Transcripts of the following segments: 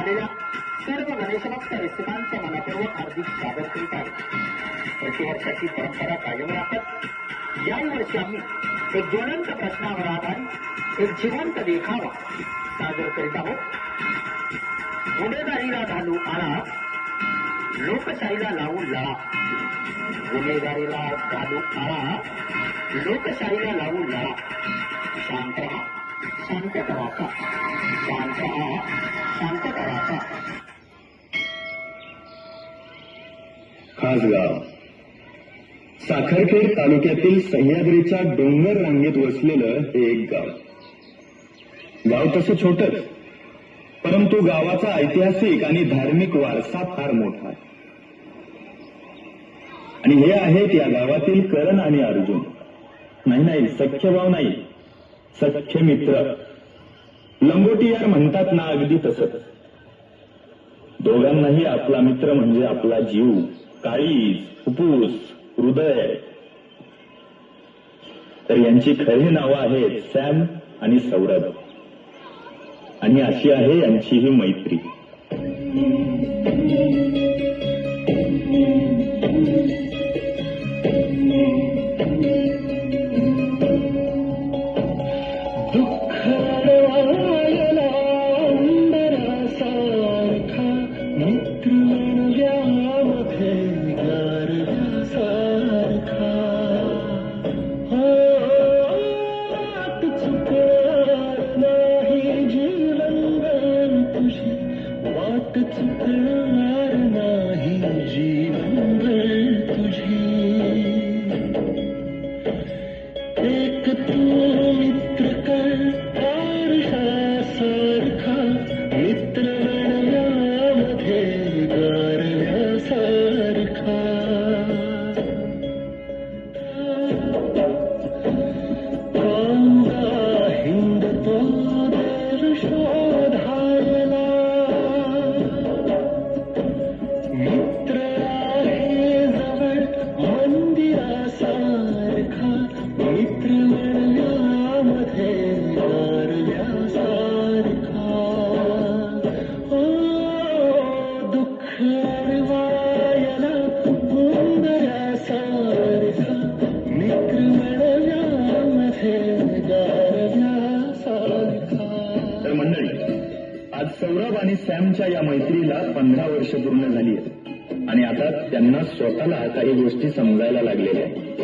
आलेल्या सर्व गणेशभक्त रसिकांचं मनापूर्वक हार्दिक स्वागत करीत आहे प्रतिवर्षाची परंपरा कायम राखत याही वर्षी आम्ही एक ज्वलंत प्रश्नावर आधारित एक जिवंत देखावा सादर करीत आहोत. गुन्हेगारीला घालू आळा लोकशाहीला लावू लळा गुन्हेगारीला घालू आळा लोकशाहीला लावू लळा शांत राहा. शांत कराचा शांत शांत खासगाव. साखरखेड तालुक्यातील सह्याद्रीच्या डोंगर रांगेत वसलेलं हे एक गाव. गाव तसं छोटच परंतु गावाचा ऐतिहासिक आणि धार्मिक वारसा फार मोठा आहे. आणि हे आहेत या गावातील करण आणि अर्जुन. नाही नाही सख्य भाव नाही. सख्खे मित्र. लंगोटी यार म्हणतात ना अगदी तसंच. दोघांनाही आपला मित्र म्हणजे आपला जीव काळीज फुप्फूस हृदय. तर यांची खरी नावं आहेत सॅम आणि सौरभ. आणि अशी आहे यांची ही मैत्री मित्र. तर मंडळी आज सौरभ आणि सॅमच्या या मैत्रीला पंधरा वर्ष पूर्ण झाली आहेत. आणि आता त्यांना स्वतःला काही गोष्टी समजायला लागलेल्या आहेत.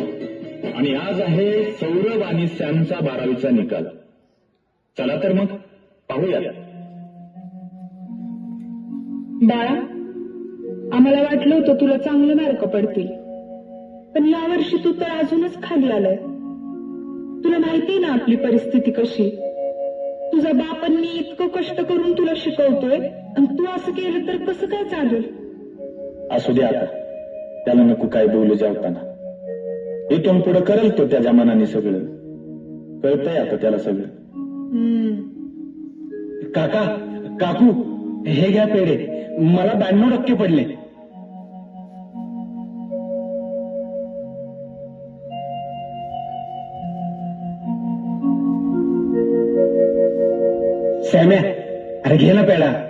आणि आज आहे सौरभ आणि सॅमचा बारावीचा निकाल. चला तर मग पाहूया. बाळा आम्हाला वाटलं होतं तुला चांगले मार्क पडतील. पण यावर्षी तू तर अजूनच खाली आलाय. तुला माहितीये ना आपली परिस्थिती कशी? तुझा बाप आणि मी इतकं कष्ट करून तुला शिकवतोय आणि तू असं केलं तर कसं काय चालेल? असू दे आता. त्याला नको काय बोलू जेवताना. इथून पुढे करेल तो त्याच्या मनाने सगळं. कळतंय आता त्याला सगळं. हम्म. काका काकू हे घ्या पेढे. मला ब्याण्णव टक्के पडले. सॅम्या अरे घे ना पेडा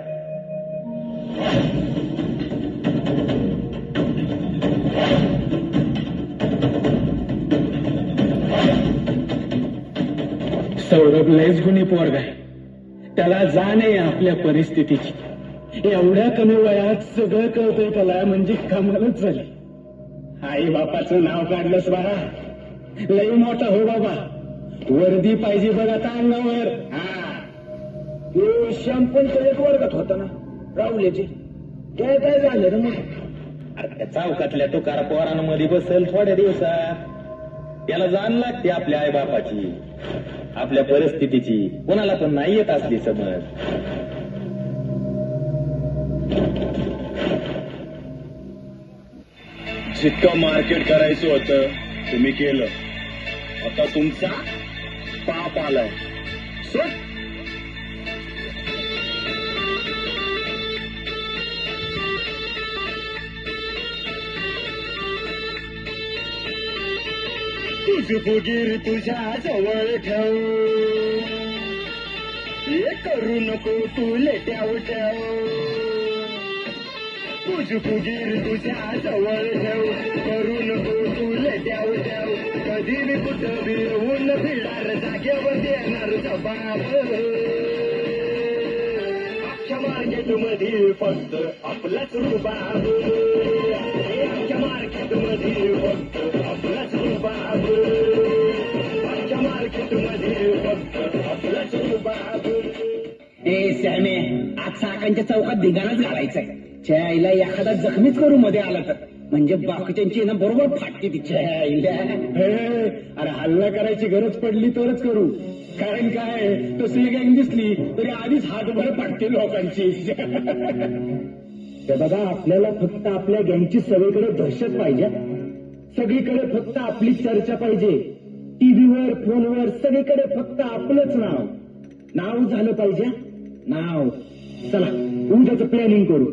सौरभ लयच गुणी पोरग आहे. त्याला जाण आहे आपल्या परिस्थितीची. एवढ्या कमी वयात सगळं कळतंय त्याला म्हणजे कमालच झाली. आई बापाचं नाव काढलंस बाळा. लई मोठा हो बाबा. वर्दी पाहिजे बघ आता अंगावर. हा. शॅम्पन एक वर्गात होता ना? राहुल्याचे काय काय झालं रे मग? अरे त्या चौकातल्या तुकार पोरांमध्ये बसेल थोड्या दिवसात. त्याला जाण लागते आपल्या आई बापाची आपल्या परिस्थितीची. कोणाला पण नाही येत असली समज. जितकं मार्केट करायचं होतं तुम्ही केलं. आता तुमचा पाप आलाय. सोड. तुझ फुगीर तुझ्या जवळ ठेव. हे करू नको तू लेट्याव ठेव. तुझ फुगीर तुझ्या जवळ ठेव. करू नको तुले द्याव ठेव. कधी मी कुठं भिरवून फिरणार जागेवर येणार जबाब मार्केटमध्ये फक्त आपलाच रुबाब. हे मार्केटमध्ये साकांच्या चौकात धिगाणाच घालायचंय च्या आईला एखादा जखमीच करू मध्ये आला तर. म्हणजे बाकीच्यांची ना बरोबर फाटते छ्या आईला. अरे हल्ला करायची गरज पडली तरच करू. कारण काय? तसली गँग दिसली तरी आधीच हातभर पाडते लोकांची. तर बघा आपल्याला फक्त आपल्या गँगची सगळीकडे दहशत पाहिजे. सगळीकडे फक्त आपली चर्चा पाहिजे. टीव्हीवर फोनवर सगळीकडे फक्त आपलंच नाव. नाव झालं पाहिजे. नाव. चला उद्याचं प्लॅनिंग करू.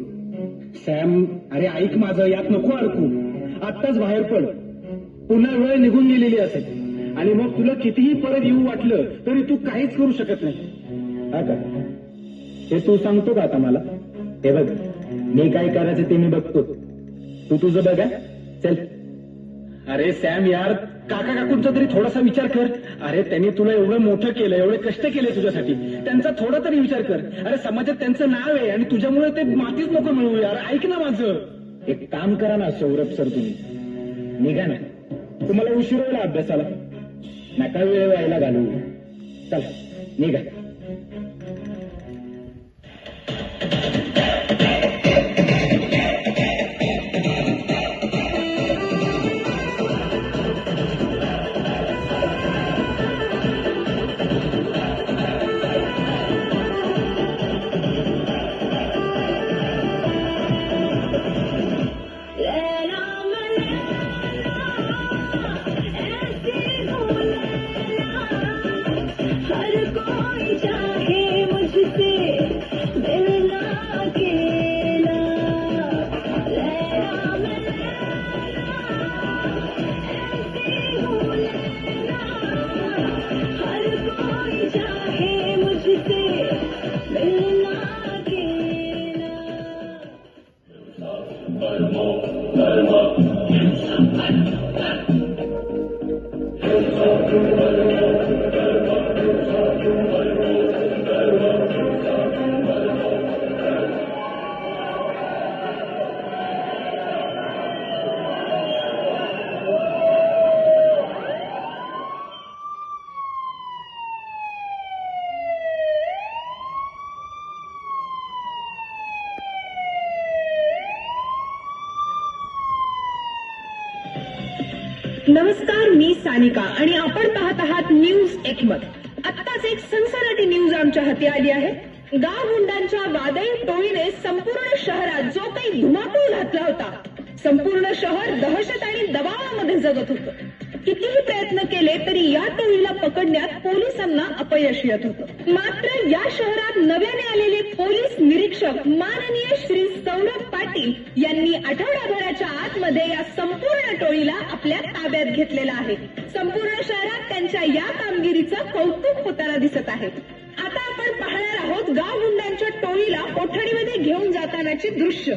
सॅम अरे ऐक माझं यात नको अडकू. आत्ताच बाहेर पड. पुन्हा वेळ निघून गेलेली असेल. आणि मग तुला कितीही परत येऊ वाटलं तरी तू काहीच करू शकत नाही. हा का? हे तू सांगतो का आता मला? हे बघ मी काय करायचं ते मी बघतो. तू तुझं बघा चल. अरे सॅम यार काका काकूंचा तरी थोडासा विचार कर. अरे त्यांनी तुला एवढं मोठं केलं एवढे कष्ट केले तुझ्यासाठी. त्यांचा थोडा तरी विचार कर. अरे समाजात त्यांचं नाव आहे आणि तुझ्यामुळे ते मातीच नको मिळू यार. ऐक ना माझं. एक काम करा ना सौरभ सर तुम्ही. निघा ना. तुम्हाला उशीर होईल अभ्यासाला. नका वेळ व्हायला घालू. चला निघा. नमस्कार मी सानिका आणि आपण पाहत आहात न्यूज एकमत. आत्ताच एक सनसनाटी न्यूज आमच्या हाती आली आहे. गाव गुंडांच्या वादळी टोळीने संपूर्ण शहरात जो काही धुमाकूळ घातला होता संपूर्ण शहर दहशत आणि दबावामध्ये जगत होतं. कितीही प्रयत्न केले तरी या टोळीला पकडण्यात पोलिसांना अपयश येत होतं. मात्र या शहरात नव्याने आलेले पोलीस निरीक्षक माननीय श्री सौरभ पाटील यांनी आठवडाभराच्या आतमध्ये या संपूर्ण टोळीला आपल्या ताब्यात घेतलेला आहे. संपूर्ण शहरात त्यांच्या या कामगिरीचं कौतुक होताना दिसत आहे. आता आपण पाहणार आहोत गाव गुंडांच्या टोळीला कोठडीमध्ये घेऊन जातानाची दृश्य.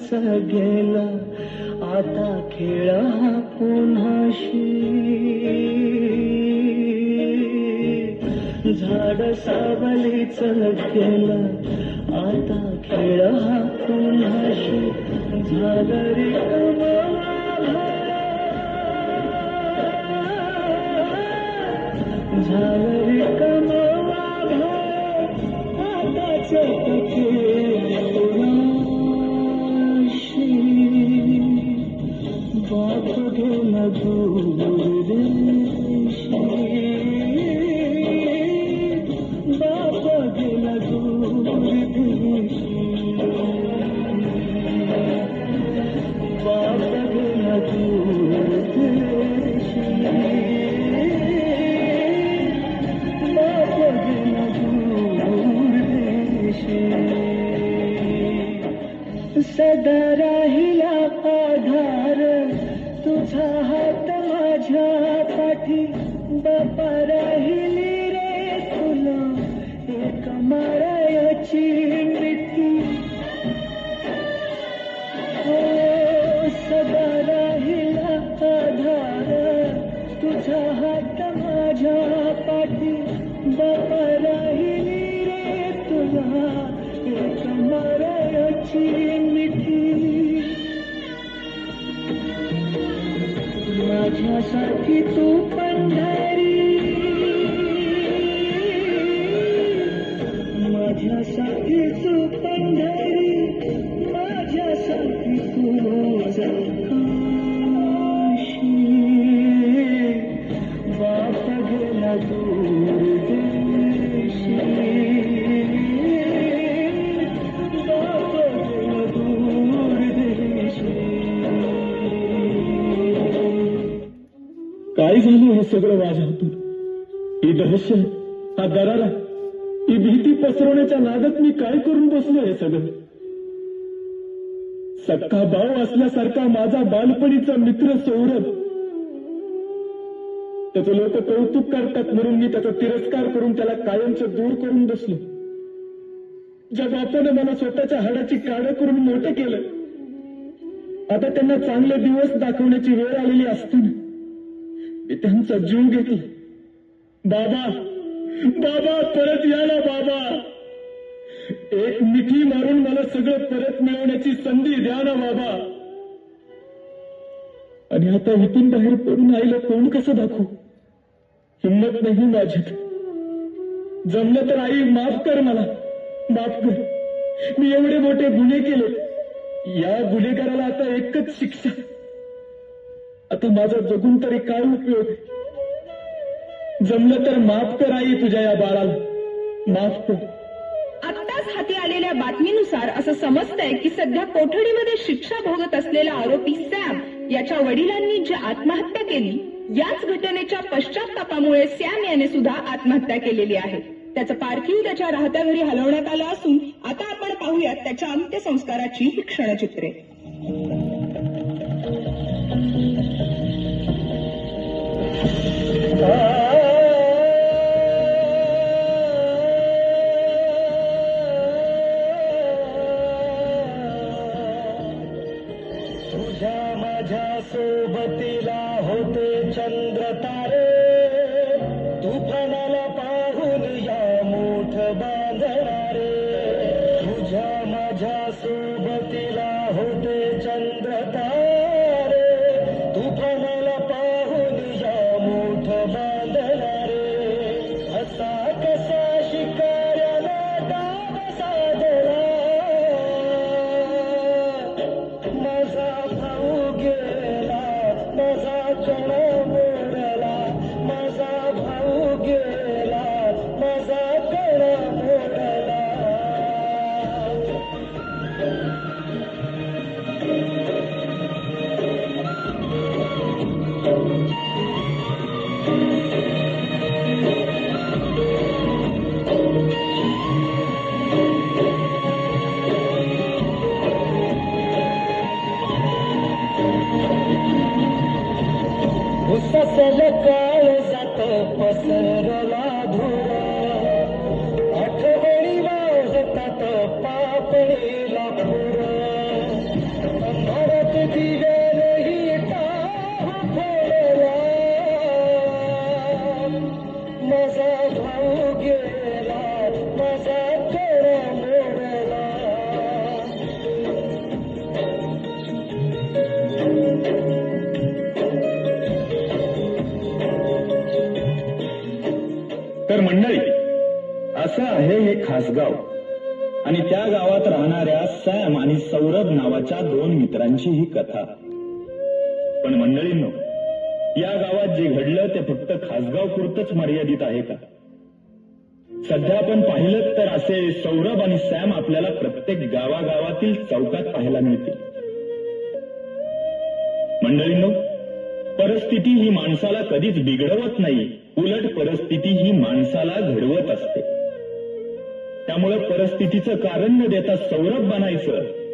सावलीच गेला आता खेळा हा पुन्हाशी झाड सावलीच गेला आता खेळ हा पुन्हाशी झालरी झालरी कमवा आताच सदा राहिला आधार तुझा हात माझ्या पाठी बापा राहिली रे तुला एक मारायची माझ्यासाठी तू पंढरी काय झालं हे सगळं माझ्या हातून ही दहशत हा दरारा ही भीती पसरवण्याच्या नादात मी काय करून बसलो हे सगळं सक्का भाऊ असल्यासारखा माझा बालपणीचा मित्र सौरभ त्याचं लोक कौतुक करतात म्हणून मी त्याचा तिरस्कार करून त्याला कायमचं दूर करून बसलो ज्या बापाने मला स्वतःच्या हाडाची काढ करून मोठं केलं आता त्यांना चांगले दिवस दाखवण्याची वेळ आलेली असताना मी त्यांचा जीव घेतला बाबा बाबा परत या ना बाबा. एक मिठी मारून मला सगळं परत मिळवण्याची संधी द्या ना बाबा. आणि आता इथून बाहेर पडून आईला कोण कसं दाखवू? हिंमत नाही माझ्यात जमलं तर आई माफ कर मला. माफ कर. मी एवढे मोठे गुन्हे केले. या गुन्हेगाराला आता एकच शिक्षा. आता माझा जगून तरी काय उपयोग? जमलं तर माफ कर आई तुझ्या या बाळाला. माफ कर. आत्ताच हाती आलेल्या बातमीनुसार असं समजतंय की सध्या कोठडीमध्ये शिक्षा भोगत असलेला आरोपी सॅम याच्या वडिलांनी जी आत्महत्या केली याच घटनेच्या पश्चातापामुळे सॅम याने सुद्धा आत्महत्या केलेली आहे. त्याचं पार्थिव त्याच्या राहत्या घरी हलवण्यात आलं असून आता आपण पाहूयात त्याच्या अंत्यसंस्काराची ही क्षणचित्रे. असं आहे हे खासगाव आणि त्या गावात राहणाऱ्या सॅम आणि सौरभ नावाच्या दोन मित्रांची ही कथा. पण मंडळींनो या गावात जे घडलं ते फक्त खासगाव पुरतच मर्यादित आहे का? सध्या आपण पाहिलं तर असे सौरभ आणि सॅम आपल्याला प्रत्येक गावागावातील चौकात पाहायला मिळतील. मंडळींनो परिस्थिती ही माणसाला कधीच बिघडवत नाही. उलट परिस्थिती ही माणसाला घडवत असते. त्यामुळे परिस्थितीचं कारण न देता सौरभ बनायचं.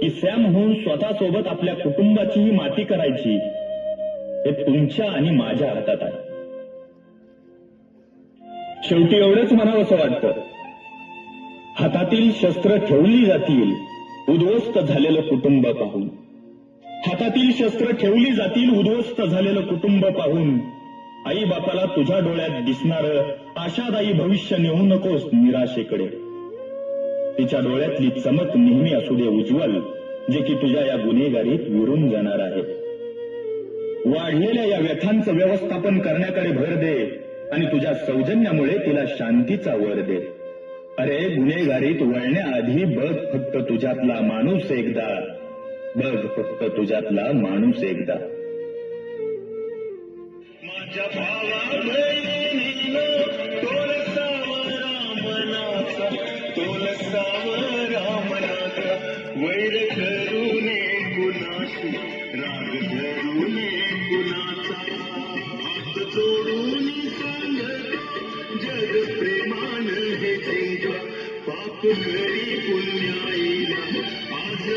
की सॅम होऊन स्वतःसोबत आपल्या कुटुंबाचीही माती करायची हे तुमच्या आणि माझ्या हातात आहे. शेवटी एवढंच म्हणावंसं वाटतं. हातातील शस्त्र ठेवली जातील उद्ध्वस्त झालेलं कुटुंब पाहून. हातातील शस्त्र ठेवली जातील उद्ध्वस्त झालेलं कुटुंब पाहून आई बापाला तुझ्या डोळ्यात दिसणार आशादायी भविष्य नेऊ नकोस निराशेकडे. तिच्या डोळ्यातली चमक नेहमी असू दे उज्ज्वल जे की तुझ्या या गुन्हेगारीत विरून जाणार आहे. वाढलेल्या या व्यथांचं व्यवस्थापन करण्याकडे भर दे आणि तुझ्या सौजन्यामुळे तिला शांतीचा वर दे. अरे गुन्हेगारीत वळण्याआधी बघ फक्त तुझ्यातला माणूस एकदा. बघ फक्त तुझ्यातला माणूस एकदा. वैर धरूने गुणाशी राग धरूने गुणाचा हात जोडून सांगत प्रेमान हे तेंग पाप करी पुण्याईला आज